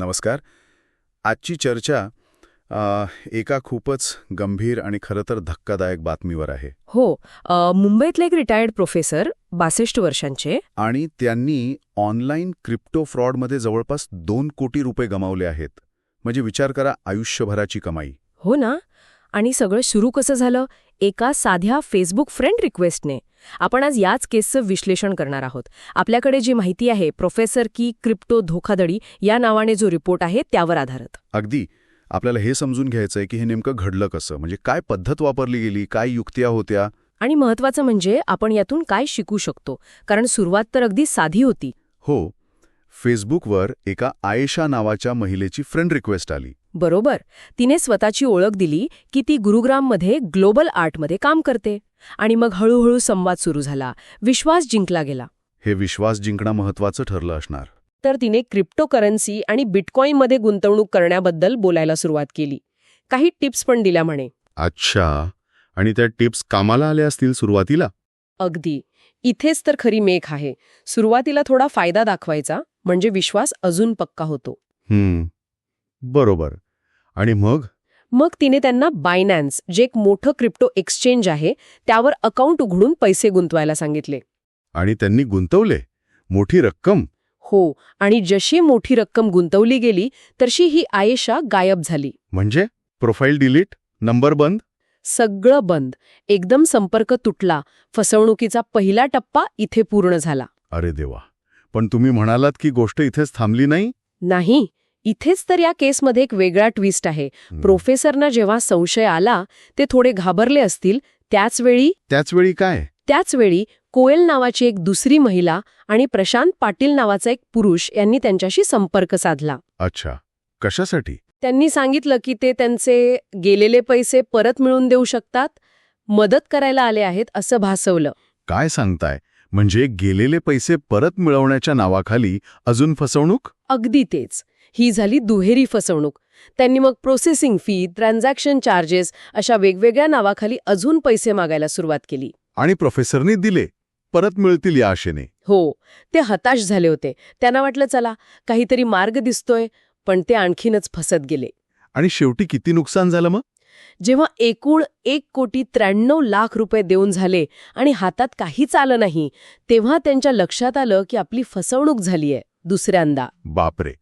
नमस्कार. आजची चर्चा अ, एका खूपच गंभीर आणि खरं तर धक्कादायक बातमीवर आहे. हो अ, मुंबईतले एक रिटायर्ड प्रोफेसर बासष्ट वर्षांचे. आणि त्यांनी ऑनलाईन क्रिप्टो फ्रॉडमध्ये जवळपास दोन कोटी रुपये गमावले आहेत. म्हणजे विचार करा आयुष्यभराची कमाई. हो ना? आणि सगळं सुरू कसं झालं? एका साध्या फेसबुक फ्रेंड रिक्वेस्टने आपण आज याच केसचं विश्लेषण करणार आहोत. आपल्याकडे जी माहिती आहे प्रोफेसर की क्रिप्टो धोखाधडी या नावाने जो रिपोर्ट आहे त्यावर आधारित. अगदी. आपल्याला हे समजून घ्यायचंय की हे नेमकं घडलं कसं? म्हणजे काय पद्धत वापरली गेली काय युक्त्या होत्या? आणि महत्वाचं म्हणजे आपण यातून काय शिकू शकतो? कारण सुरुवात तर अगदी साधी होती. हो. फेसबुकवर एका आयेशा नावाच्या महिलेची फ्रेंड रिक्वेस्ट आली. बरोबर. तिने स्वतःची ओळख दिली की ती गुरुग्राममध्ये ग्लोबल आर्टमध्ये काम करते. आणि मग हळूहळू संवाद सुरू झाला. विश्वास जिंकला गेला. हे विश्वास जिंकणं महत्वाचं ठरलं असणार. तर तिने क्रिप्टोकरन्सी आणि बिटकॉईनमध्ये गुंतवणूक करण्याबद्दल बोलायला सुरुवात केली. काही टिप्स पण दिल्या म्हणे. अच्छा. आणि त्या टिप्स कामाला आल्या असतील सुरुवातीला? अगदी. इथेच तर खरी मेख आहे. सुरुवातीला थोडा फायदा दाखवायचा म्हणजे विश्वास अजून पक्का होतो. बरोबर. आणि मग? मग तिने त्यांना बायनॅन्स जे एक मोठं क्रिप्टो एक्सचेंज आहे त्यावर अकाउंट उघडून पैसे गुंतवायला सांगितले. आणि त्यांनी गुंतवले. मोठी रक्कम. हो आणि जशी मोठी रक्कम गुंतवली गेली तशी ही आयेशा गायब झाली. म्हणजे? प्रोफाईल डिलीट नंबर बंद? सगळं बंद. एकदम संपर्क तुटला. फसवणुकीचा पहिला टप्पा इथे पूर्ण झाला. अरे देवा. पण तुम्ही म्हणालात की गोष्ट इथेच थांबली नाही? नाही. इथेच तर या केसमध्ये एक वेगळा ट्विस्ट आहे. प्रोफेसरना जेव्हा संशय आला ते थोडे घाबरले असतील. त्याचवेळी त्याचवेळी काय? त्याचवेळी कोयल नावाची एक दुसरी महिला आणि प्रशांत पाटील नावाचा एक पुरुष यांनी त्यांच्याशी संपर्क साधला. अच्छा. कशासाठी? त्यांनी सांगितलं की ते त्यांचे गेलेले पैसे परत मिळवून देऊ शकतात मदत करायला आले आहेत असं भासवलं. काय सांगताय? म्हणजे गेलेले पैसे परत मिळवण्याच्या नावाखाली अजून फसवणूक? अगदी तेच. ही झाली दुहेरी फसवणूक. त्यांनी मग प्रोसेसिंग फी ट्रान्झॅक्शन चार्जेस अशा वेगवेगळ्या नावाखाली अजून पैसे मागायला सुरुवात केली. आणि प्रोफेसरनी दिले परत मिळतील या आशेने. हो ते हताश झाले होते. त्यांना वाटलं चला काहीतरी मार्ग दिसतोय. पण ते आणखीनच फसत गेले. आणि शेवटी किती नुकसान झालं मग? जेव्हा एकूण एक कोटी त्र्याण्णव लाख रुपये देऊन झाले आणि हातात काहीच आलं नाही तेव्हा त्यांच्या लक्षात आलं की आपली फसवणूक झालीय दुसऱ्यांदा. बापरे!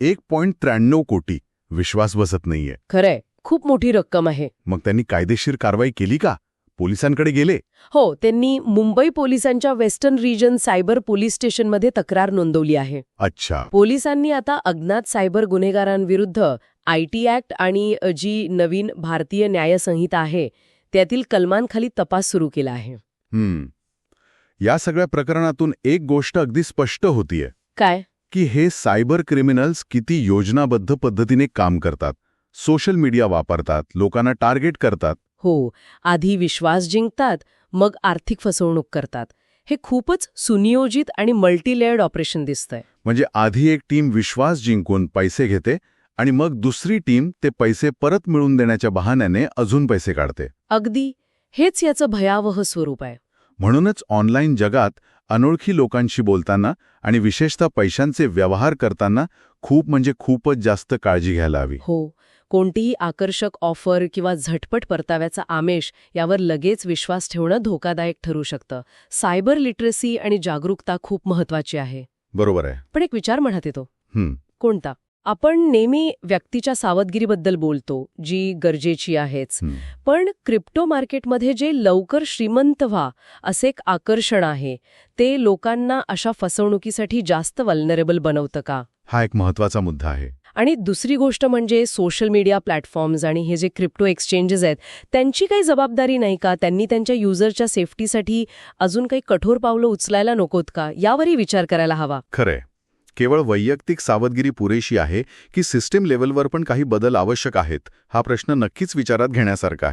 एक पॉइंट त्र्याण्णव कोटी. विश्वास बसत नाहीये. खरंय. खूप मोठी रक्कम आहे. मग त्यांनी कायदेशीर कारवाई केली का? पोलिसांकडे गेले? हो त्यांनी मुंबई पोलिसांच्या वेस्टर्न रिजन सायबर पोलीस स्टेशनमध्ये तक्रार नोंदवली आहे. अच्छा. पोलिसांनी आता अज्ञात सायबर गुन्हेगारांविरुद्ध आय टी ऍक्ट आणि जी नवीन भारतीय न्यायसंहिता आहे त्यातील कलमांखाली तपास सुरू केला आहे. या सगळ्या प्रकरणातून एक गोष्ट अगदी स्पष्ट होतीये. काय? की हे सायबर क्रिमिनल्स किती योजनाबद्ध पद्धतीने काम करतात सोशल मीडिया वापरतात लोकांना टार्गेट करतात. हो आधी विश्वास जिंकतात मग आर्थिक फसवणूक करतात. हे खूपच सुनियोजित आणि मल्टीलेयर्ड ऑपरेशन दिसतंय. म्हणजे आधी एक टीम विश्वास जिंकून पैसे घेते आणि मग दुसरी टीम ते पैसे परत मिळवून देण्याच्या बहाण्याने अजून पैसे काढते. अगदी हेच याचं भयावह स्वरूप आहे. म्हणूनच ऑनलाईन जगात अनोळखी लोकांशी बोलताना आणि विशेषतः पैशांचे व्यवहार करताना खूप म्हणजे खूपच जास्त काळजी घ्यायला हवी. हो कोणतीही आकर्षक ऑफर किंवा झटपट परताव्याचा आमेश यावर लगेच विश्वास ठेवणं धोकादायक ठरू शकतं. सायबर लिटरसी आणि जागरूकता खूप महत्वाची आहे. बरोबर आहे. पण एक विचार म्हणत येतो. कोणता? आपण नेहमी व्यक्तीच्या सावधगिरीबद्दल बोलतो जी गरजेची आहेच. पण क्रिप्टो मार्केटमध्ये जे लवकर श्रीमंत व्हा असे एक आकर्षण आहे. ते लोकांना अशा फसवणुकीसाठी जास्त वल्नरेबल बनवतं का? हा एक महत्त्वाचा मुद्दा आहे. आणि दुसरी गोष्ट म्हणजे सोशल मीडिया प्लॅटफॉर्म्स आणि हे जे क्रिप्टो एक्सचेंजेस आहेत त्यांची काही जबाबदारी नाही का? त्यांनी त्यांच्या युजरच्या सेफ्टीसाठी अजून काही कठोर पावलं उचलायला नकोत का? यावरही विचार करायला हवा. खरंय. केवळ वैयक्तिक सावधगिरी पुरेशी आहे की सिस्टीम लेव्हलवर पण काही बदल आवश्यक आहेत? हा प्रश्न नक्कीच विचारात घेण्यासारखा आहे.